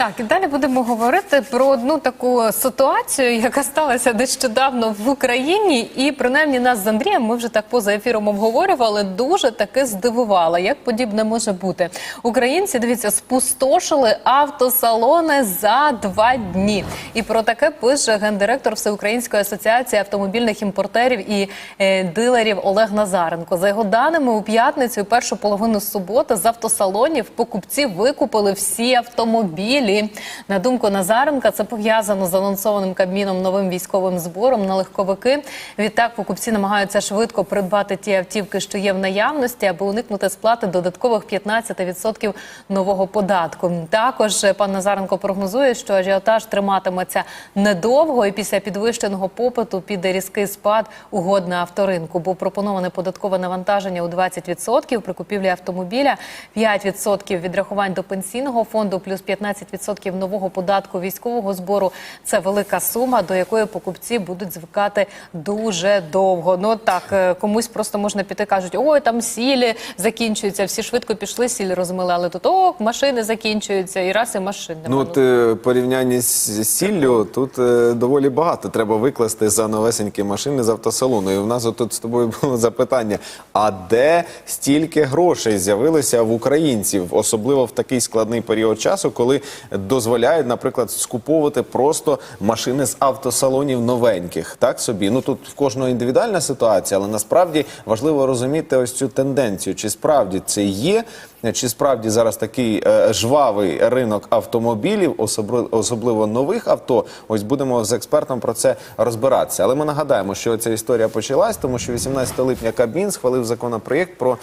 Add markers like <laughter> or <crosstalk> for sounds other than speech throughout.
Так, і далі будемо говорити про одну таку ситуацію, яка сталася нещодавно в Україні, і принаймні нас з Андрієм, ми вже так поза ефіром обговорювали, дуже таки здивувала, як подібне може бути. Українці, дивіться, спустошили автосалони за два дні. І про таке пише гендиректор Всеукраїнської асоціації автомобільних імпортерів і е, дилерів Олег Назаренко. За його даними, у п'ятницю першу половину суботи з автосалонів покупці викупили всі автомобілі. На думку Назаренка, це пов'язано з анонсованим Кабміном новим військовим збором на легковики. Відтак покупці намагаються швидко придбати ті автівки, що є в наявності, аби уникнути сплати додаткових 15% нового податку. Також пан Назаренко прогнозує, що ажіотаж триматиметься недовго, і після підвищеного попиту піде різкий спад угод на авторинку. Бо пропоноване податкове навантаження у 20% при купівлі автомобіля, 5% відрахувань до пенсійного фонду, плюс 15% нового податку військового збору. Це велика сума, до якої покупці будуть звикати дуже довго. Ну так е, комусь просто можна піти, кажуть, ой, там сілі закінчуються. Всі швидко пішли, сіль розмили, але тут о, машини закінчуються, і раз і машин Ну, от е, порівнянні з сіллю тут е, доволі багато. Треба викласти за новесенькі машини з автосалону. І в нас тут з тобою було запитання: а де стільки грошей з'явилося в українців, особливо в такий складний період часу, коли дозволяють, наприклад, скуповувати просто машини з автосалонів новеньких, так собі. Ну тут в кожного індивідуальна ситуація, але насправді важливо розуміти ось цю тенденцію, чи справді це є. Чи справді зараз такий е, жвавий ринок автомобілів, особливо, особливо нових авто? Ось будемо з експертом про це розбиратися. Але ми нагадаємо, що ця історія почалась, тому що 18 липня Кабмін схвалив законопроєкт про.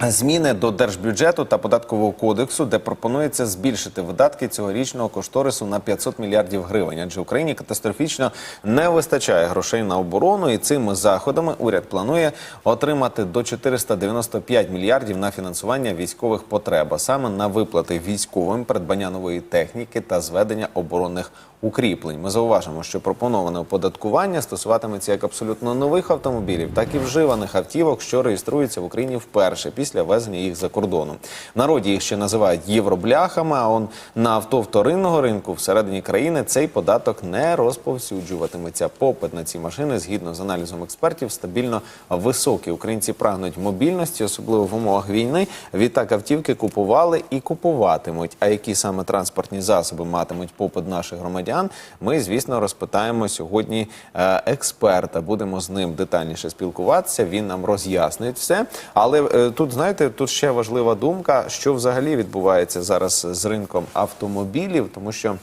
Зміни до держбюджету та податкового кодексу, де пропонується збільшити видатки цьогорічного кошторису на 500 мільярдів гривень. Адже Україні катастрофічно не вистачає грошей на оборону, і цими заходами уряд планує отримати до 495 мільярдів на фінансування військових потреб, а саме на виплати військовим, придбання нової техніки та зведення оборонних укріплень. Ми зауважимо, що пропоноване оподаткування стосуватиметься як абсолютно нових автомобілів, так і вживаних автівок, що реєструються в Україні вперше після ввезення їх за кордоном. В Народі їх ще називають євробляхами. А он на авто вторинного ринку всередині країни цей податок не розповсюджуватиметься. Попит на ці машини, згідно з аналізом експертів, стабільно високий. Українці прагнуть мобільності, особливо в умовах війни. Відтак автівки купували і купуватимуть. А які саме транспортні засоби матимуть попит наших громадян? Ми, звісно, розпитаємо сьогодні е, експерта. Будемо з ним детальніше спілкуватися. Він нам роз'яснить все. Але е, тут знаєте, тут ще важлива думка, що взагалі відбувається зараз з ринком автомобілів, тому що.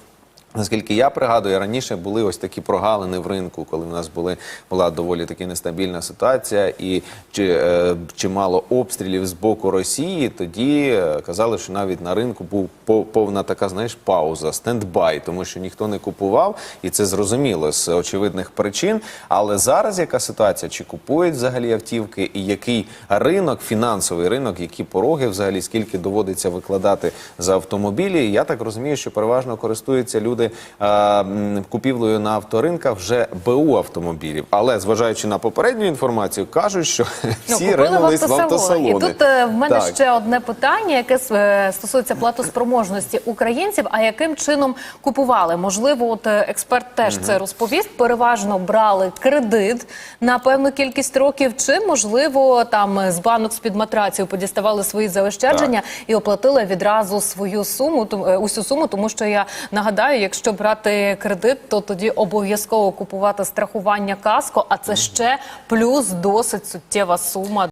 Наскільки я пригадую, раніше були ось такі прогалини в ринку, коли в нас були була доволі таки нестабільна ситуація, і чи, е, чимало обстрілів з боку Росії. Тоді е, казали, що навіть на ринку був по- повна така, знаєш, пауза, стендбай, тому що ніхто не купував, і це зрозуміло з очевидних причин. Але зараз яка ситуація? Чи купують взагалі автівки, і який ринок, фінансовий ринок, які пороги взагалі, скільки доводиться викладати за автомобілі? Я так розумію, що переважно користуються люди е, купівлею на авторинках вже БУ автомобілів. Але зважаючи на попередню інформацію, кажуть, що <laughs> всі купили ринулись в автосалони. І тут е, в мене Так. ще одне питання, яке е, стосується платоспроможності українців. А яким чином купували? Можливо, от е, експерт теж це розповість. Переважно брали кредит на певну кількість років, чи можливо там е, з банок з під матраців подіставали свої заощадження і оплатили відразу свою суму, усю суму, тому що я нагадаю, якщо брати кредит, то тоді обов'язково купувати страхування каско, а це ще плюс досить суттєва сума.